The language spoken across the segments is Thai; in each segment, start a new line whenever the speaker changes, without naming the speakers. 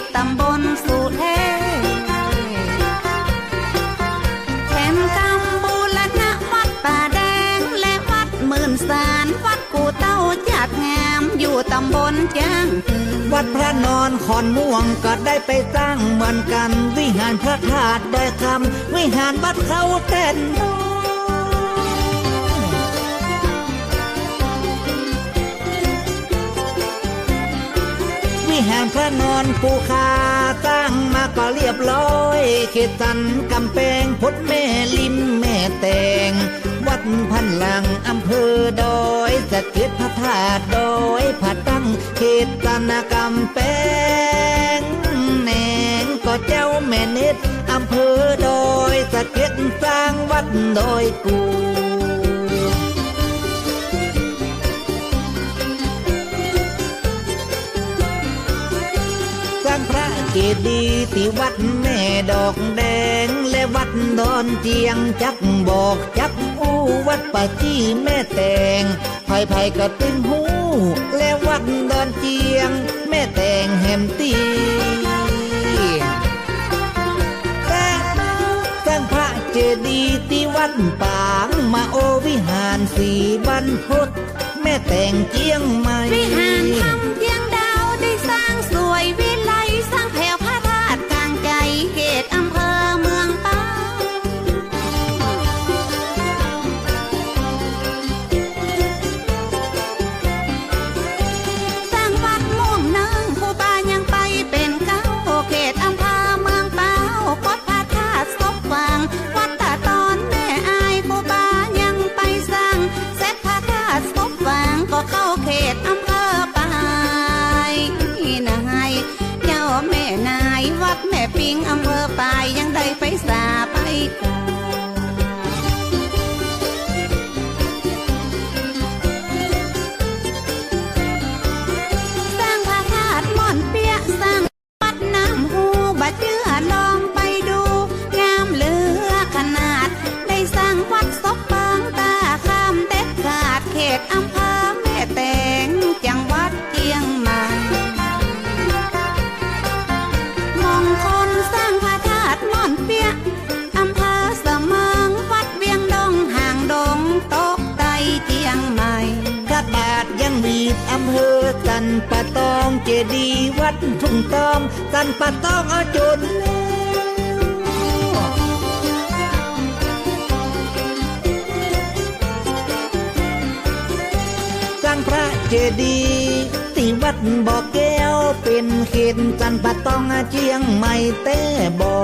ตตำบลสุเทพแถมกำบูรณะวัดป่าแดงและวัดหมื่นสารวัดกูเต้าจัดงามอยู่ตำบลจ้าง
วัดพระนอนขอนม่วงก็ได้ไปสร้างเหมือนกัน วิหารพระธาตุดอยคำวิหารวัดเขาแท่นน้ วิหารพระนอนปูคาตั้งมาก็เรียบร้อยเขตันกำแพงพุทธแม่ลิมแม่แตง วัดพันลังอำเภอดอยสะเก็ดพระธาตุดอยผาตั้งเขตันกำแพงแหนงก็เจ้าแม่เน็ตอำเภอดอยสะเก็ดสร้างวัดดอยกู ดีที่วัดแม่ดอกแดง และวัดดอนเจียงจักบอกจักอู้วัดป่าจี้แม่แตงไผ่ไผ่ก็ตึงหู และวัดดอนเจียง แม่แตงแฮมตีแต่สร้างพระเจดีย์ที่วัดปางมาโอวิหารสีบรรพตแม่แต่งเจียงใหม่
วิหารคำเพียงาา
ทยังมีอำเภอสันปะตองเจดีย์วัดทุ่งตอม สันปะตองเอาจนสร้างพระเจดีย์ที่วัดบ่อเก เป็นเขตสันปะตองเจียงใหม่แต่บ่อ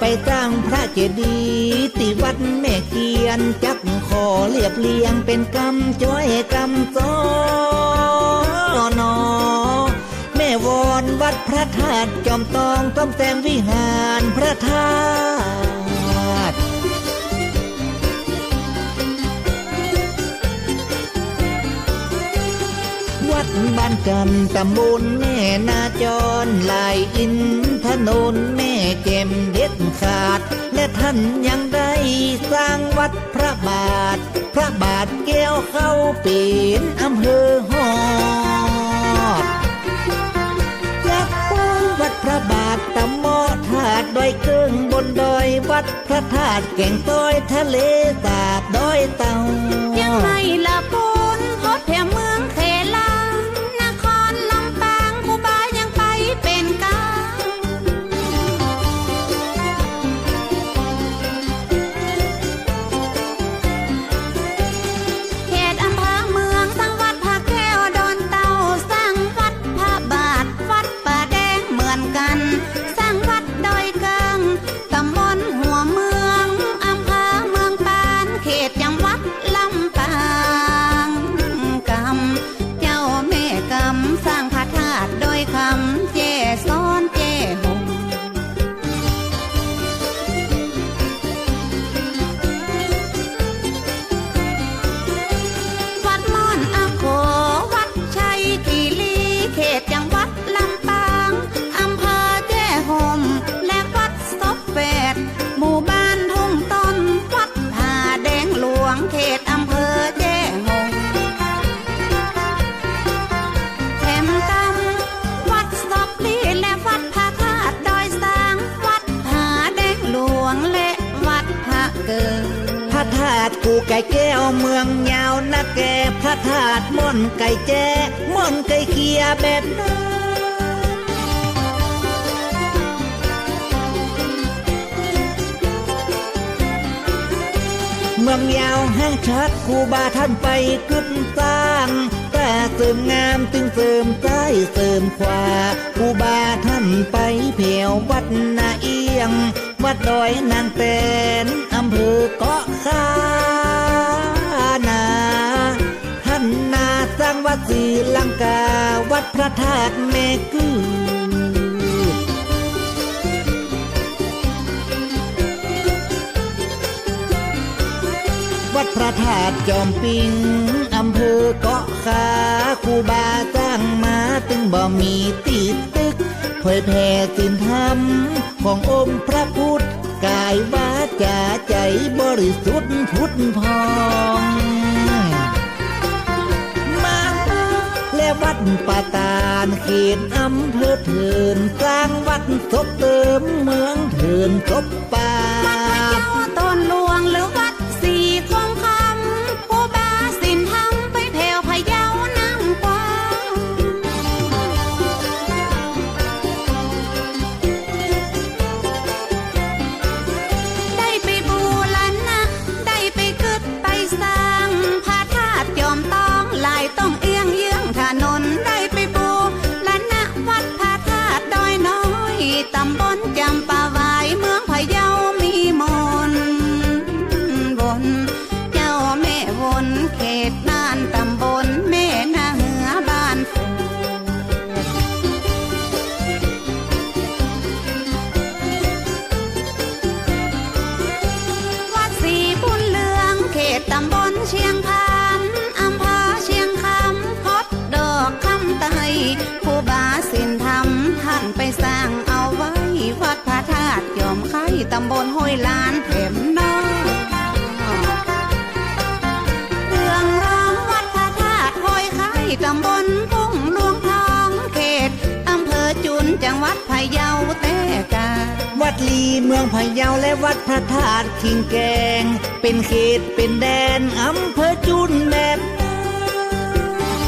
ไปสร้างพระเจดีย์ที่วัดแม่เกียนจักขอเรียบเรียงเป็นกำจ้อยกำซ้อนอแม่วอนวัดพระธาตุจอมตองต้อมแซมวิหารพระธาตุ วัดบ้านกันตำบลแม่นาจรลายอินถนนแม่เจมเด็ดขาด และท่านยังได้สร้างวัดพระบาท พระบาทแก้วเข้าเป็นอำเภอฮอดอยากป้องวัดพระบาทตะหมอถาดดอยเกิงบนดอยวัดพระธาตุแก่งต้อยทะเลสาบดอยเต่า
ยังไงละปุนพดแผ่เมือง กู
ไก่แก้วเมืองยาวนักแก่พระธาตุม่อนไก่แจ้ม่อนไก่เคียแบบนั้นเมืองยาวแห้งชัดคูบาท่านไปกึดสร้าง แต่เสริมงามตึงเสริมซ้ายเสริมขวาคูบาท่านไปแผ่ววัดนาเอียง วัดดอยนางแตนอำเภอเกาะคานาท่านนาสร้างวัดศรีลังกา วัดพระธาตุแม่กือวัดพระธาตุจอมปิงอำเภอเกาะขาครูบาสร้างมาตึงบ่มีติดต เผยแผ่สินธรรม ขององค์พระพุทธ กายวาจาใจบริสุทธิ์พุทธพองมาและวัดป่าตาลเขตอำเภอเถินสร้างวัดศพเติมเมืองเถินศพป่า
ตำบลเชียงคานอำเภอเชียงคำพบดอกคำไตผู้บาสินธรรมท่านไปสร้างเอาไว้ วัดพระธาตุยอมไข่ตำบลห้วยลานเถมนอกเรื่องร้องวัดพระธาตุห้อยไข่ตำบลพุ่งหลวงทองเขตอำเภอจุนจังหวัดพะเยา
ลีเมืองพะเยาและวัดพระธาตุคิงแกง เป็นเขตเป็นแดนอำเภอจุนแดน